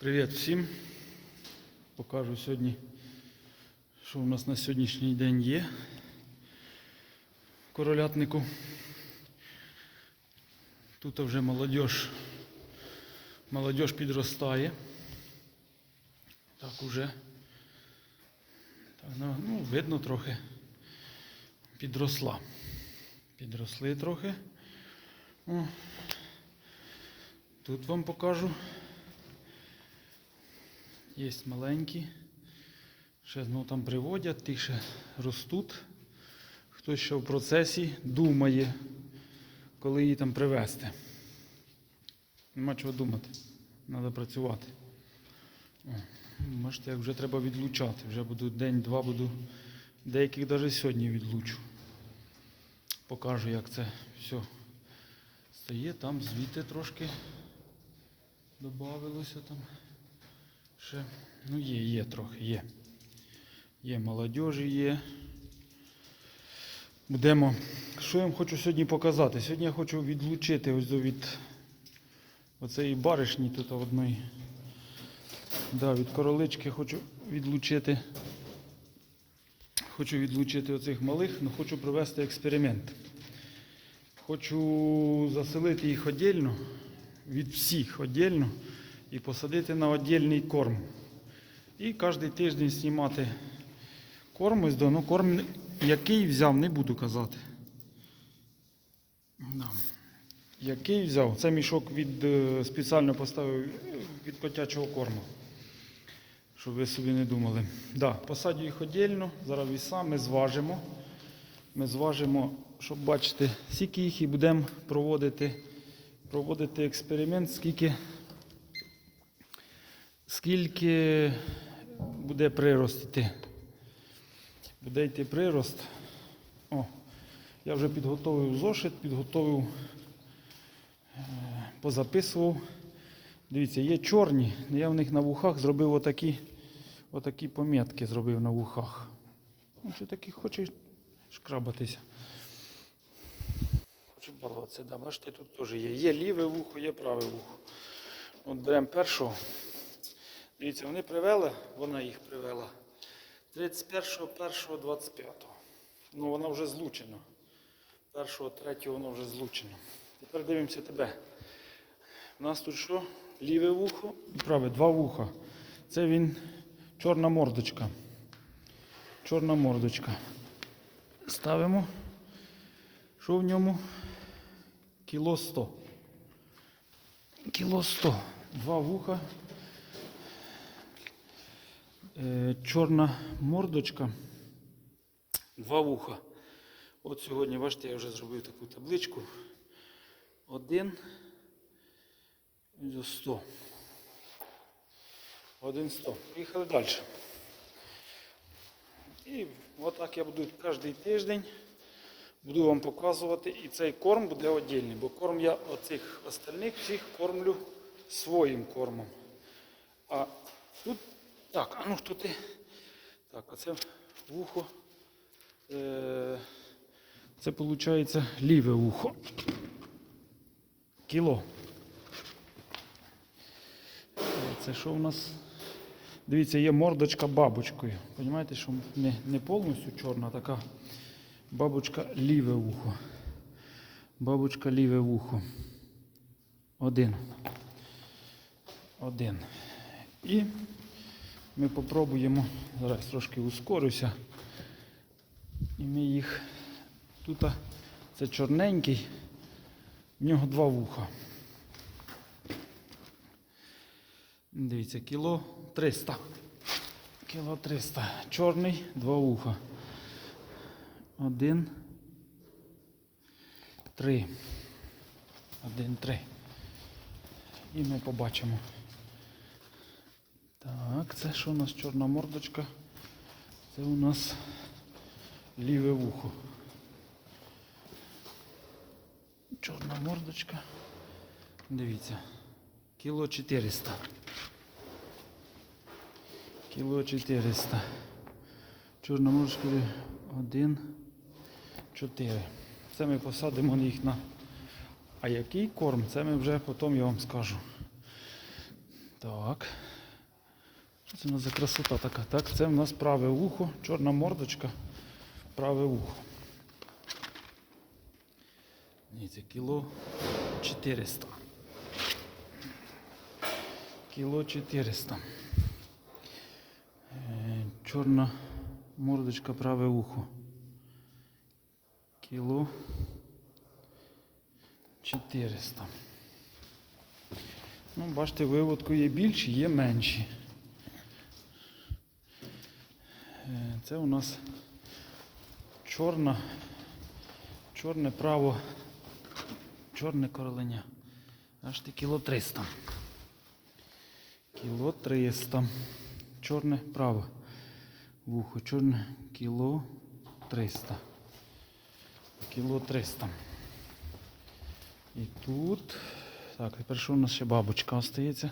Привіт всім. Покажу сьогодні, що у нас на сьогоднішній день є в королятнику. Тут вже молодіж, молодіж підростає. Так уже. Так, ну, ну, видно трохи. Підросла. Підросли трохи. О. Тут вам покажу. Є маленькі. Ще ну, там приводять, ті ще ростуть. Хтось ще в процесі думає, коли її там привезти. Нема чого думати. Треба працювати. Бачите, як вже треба відлучати. Вже буду день-два буду. Деяких навіть сьогодні відлучу. Покажу, як це все стає. Там звідти трошки додавилося там. Ще, ну є, є трохи, є. Є молодіжі, є. Будемо. Що я вам хочу сьогодні показати? Сьогодні я хочу відлучити ось від оцеї баришні тут одної. Да, від королички хочу відлучити. Хочу відлучити оцих малих, але хочу провести експеримент. Хочу заселити їх віддільно, від всіх віддільно і посадити на віддільний корм. І кожен тиждень знімати корм. Ось до, ну, корм, який взяв, не буду казати. Да. Який взяв? Це мішок від е, спеціально поставив е, від котячого корму. Щоб ви собі не думали. Да, посадю їх віддільно, зараз віса, ми зважимо. Ми зважимо, щоб бачити, скільки їх і будемо проводити, проводити експеримент, скільки скільки буде прирост йти. Буде йти прирост. О, я вже підготовив зошит, підготовив, е, позаписував. Дивіться, є чорні, я в них на вухах зробив отакі, отакі помітки зробив на вухах. Ну, що такі хоче шкрабатися. Хочу балуватися, да, бачите, тут теж є. Є ліве вухо, є праве вухо. От беремо першого. Дивіться, вони привели, вона їх привела 31.1.25. Ну, вона вже злучена. 1.3 вона вже злучена. Тепер дивимося тебе. У нас тут що? Ліве вухо і праве, два вуха. Це він чорна мордочка. Чорна мордочка. Ставимо. Що в ньому? Кіло 100. Кіло 100. Два вуха. Е, чорна мордочка. Два вуха. От сьогодні, бачите, я вже зробив таку табличку. Один до 100. Один 100. Поїхали далі. І отак я буду кожен тиждень буду вам показувати. І цей корм буде віддільний, бо корм я оцих остальних всіх кормлю своїм кормом. А тут, так, а ну хто ти? Так, оце вухо. Е, це виходить ліве вухо. Кіло. Е, Це що у нас? Дивіться, є мордочка бабочкою. Понімаєте, що не, не повністю чорна, така бабочка ліве вухо. Бабочка ліве вухо. Один. Один. І ми попробуємо, зараз трошки ускорюся. І ми їх тут це чорненький, в нього два вуха. Дивіться, кіло 300. Кіло 300. Чорний, два вуха. Один. Три. Один, три. І ми побачимо. Так, це що у нас чорна мордочка? Це у нас ліве вухо. Чорна мордочка. Дивіться. Кіло 400. Кіло 400. Чорна мордочка 1, 4. Це ми посадимо їх на. А який корм, це ми вже потім я вам скажу. Так. Це у нас за красота така? Так, це в нас праве ухо, чорна мордочка, праве ухо. Ні, це кіло 400. Кіло 400. Е, Чорна мордочка, праве ухо. Кіло 400. Ну, бачите, виводку є більші, є менші. Е, Це у нас чорна, чорне право, чорне короленя. Аж ти кіло 300. Кіло 300. Чорне право. Вухо, чорне кіло 300. Кіло 300. І тут. Так, тепер що у нас ще бабочка остається?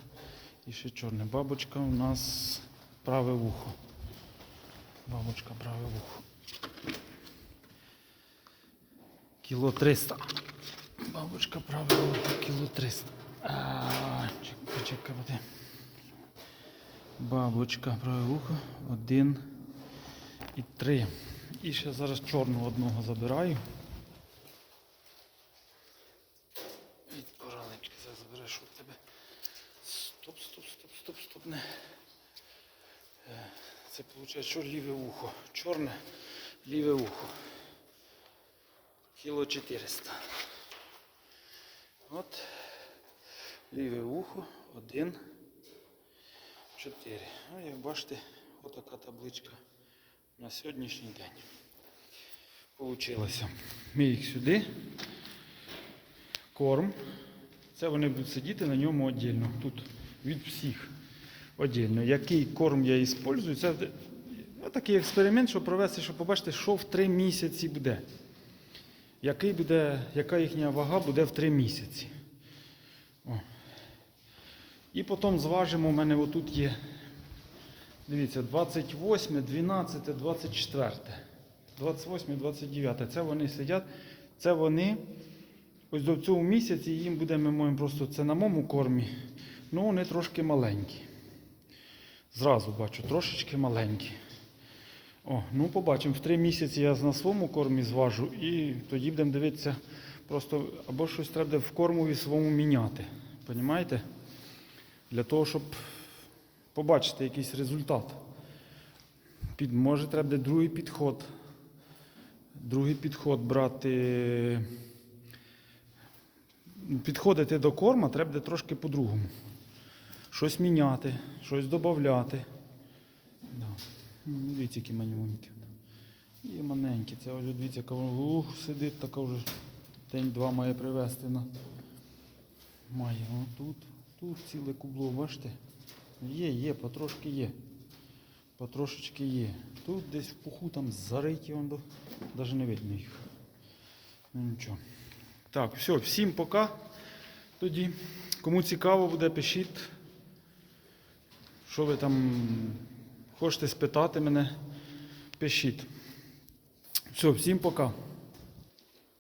І ще чорне. Бабочка у нас праве вухо. Бабочка праве вухо. Кіло 300. Бабочка праве вухо, кіло 300. А, чекай, чекай, буде. Бабочка праве вухо, один і три. І ще зараз чорного одного забираю. Від коралечки зараз забереш в тебе. Стоп, стоп, стоп, стоп, стоп. Не. Це виходить, що ліве ухо. Чорне ліве ухо. Кіло 400. От. Ліве ухо. Один. Чотири. Ну, як бачите, отака табличка на сьогоднішній день. Получилося. Ми їх сюди. Корм. Це вони будуть сидіти на ньому віддільно. Тут від всіх віддільно. Який корм я використовую, це ну, такий експеримент, щоб провести, щоб побачити, що в 3 місяці буде. Який буде, яка їхня вага буде в 3 місяці. О. І потім зважимо, у мене отут є. Дивіться, 28, 12, 24. 28, 29. Це вони сидять. Це вони. Ось до цього місяці їм буде, ми маємо просто це на моєму кормі. Ну, вони трошки маленькі. Зразу бачу, трошечки маленькі. О, ну побачимо. В три місяці я на своєму кормі зважу і тоді будемо дивитися, просто або щось треба в кормові своєму міняти. Понімаєте? Для того, щоб побачити якийсь результат. Під, може, треба буде другий підход. Другий підход брати. Підходити до корма треба буде трошки по-другому. Щось міняти, щось додати. Да. Ну, Дивіться, які манюнькі. І маленькі. Це ось дивіться, яка ух, сидить, така вже день-два має привезти на. Має. О, тут, тут ціле кубло, бачите? Є, є, потрошки є. Потрошечки є. Тут десь в пуху там зариті, вон навіть не видно їх. Ну нічого. Так, все, всім пока. Тоді. Кому цікаво буде, пишіть. Що ви там хочете спитати мене, пишіть. Все, всім пока.